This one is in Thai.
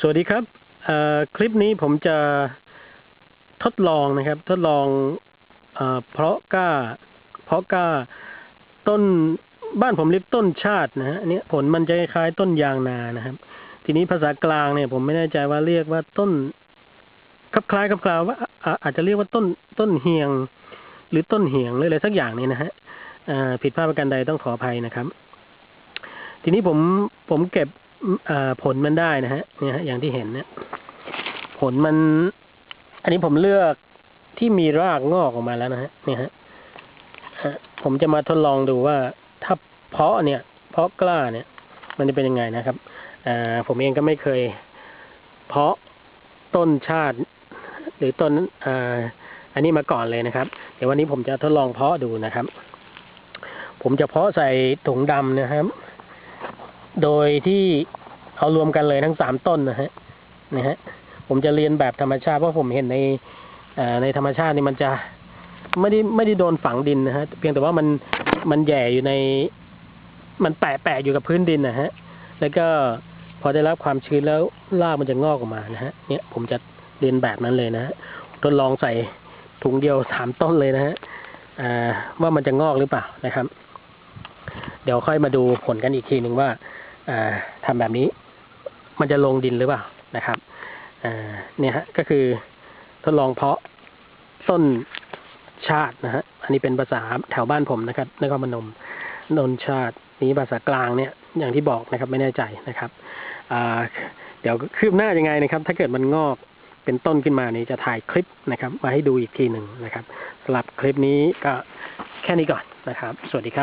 สวัสดีครับคลิปนี้ผมจะทดลองนะครับ ทดลองเอเพราะก้า เพราะก้า ต้นบ้านผมเรียกต้นชาตินะฮะอันนี้ผลมันจะคล้ายต้นยางนานะครับ ทีนี้ภาษากลางเนี่ย ผมไม่แน่ใจว่าเรียกว่าต้นคลับคล้ายคลับคลาวว่าอาจจะเรียกว่าต้นต้นเฮียง หรือต้นเหียงหรืออะไรสักอย่างนี้นะฮะผิดพลาดประการใดต้องขออภัยนะครับ ทีนี้ผมผมเก็บ ผลมันได้นะฮะเนี่ยฮะอย่างที่เห็นเนี่ย ผลมัน อันนี้ผมเลือกที่มีรากงอกออกมาแล้วนะฮะเนี่ยฮะผมจะมาทดลองดูว่า ถ้าเพาะเนี่ย เพาะกล้าเนี่ย มันจะเป็นยังไงนะครับอผมเองก็ไม่เคย เพาะต้นชาติ หรือต้นออันนี้มาก่อนเลยนะครับ เดี๋ยววันนี้ผมจะทดลองเพาะดูนะครับ ผมจะเพาะใส่ถุงดำนะครับ โดยที่เอารวมกันเลยทั้งสามต้นนะฮะนะฮะ ผมจะเรียนแบบธรรมชาติเพราะผมเห็นในในธรรมชาตินี่มันจะไม่ได้ไม่ได้โดนฝังดินนะฮะ เพียงแต่ว่ามันมันแหย่อยู่ใน มันแปะแปะอยู่กับพื้นดินนะฮะ แล้วก็พอได้รับความชื้นแล้วรากมันจะงอกออกมานะฮะ เนี่ยผมจะเรียนแบบนั้นเลยนะฮะทดลองใส่ถุงเดียวสามต้นเลยนะฮะว่ามันจะงอกหรือเปล่านะครับ เดี๋ยวค่อยมาดูผลกันอีกทีหนึ่งว่า อ่าทำแบบนี้ มันจะลงดินหรือเปล่านะครับเนี่ยฮะก็คือทดลองเพาะต้นชาตินะฮะอันนี้เป็นภาษาแถวบ้านผมนะครับนครพนมนนชาตินี้ภาษากลางเนี่ย อย่างที่บอกนะครับไม่แน่ใจนะครับเดี๋ยวคืบหน้ายังไงนะครับ ถ้าเกิดมันงอกเป็นต้นขึ้นมานี้จะถ่ายคลิปนะครับ มาให้ดูอีกทีหนึ่งนะครับสำหรับคลิปนี้ก็แค่นี้ก่อนนะครับ สวัสดีครับ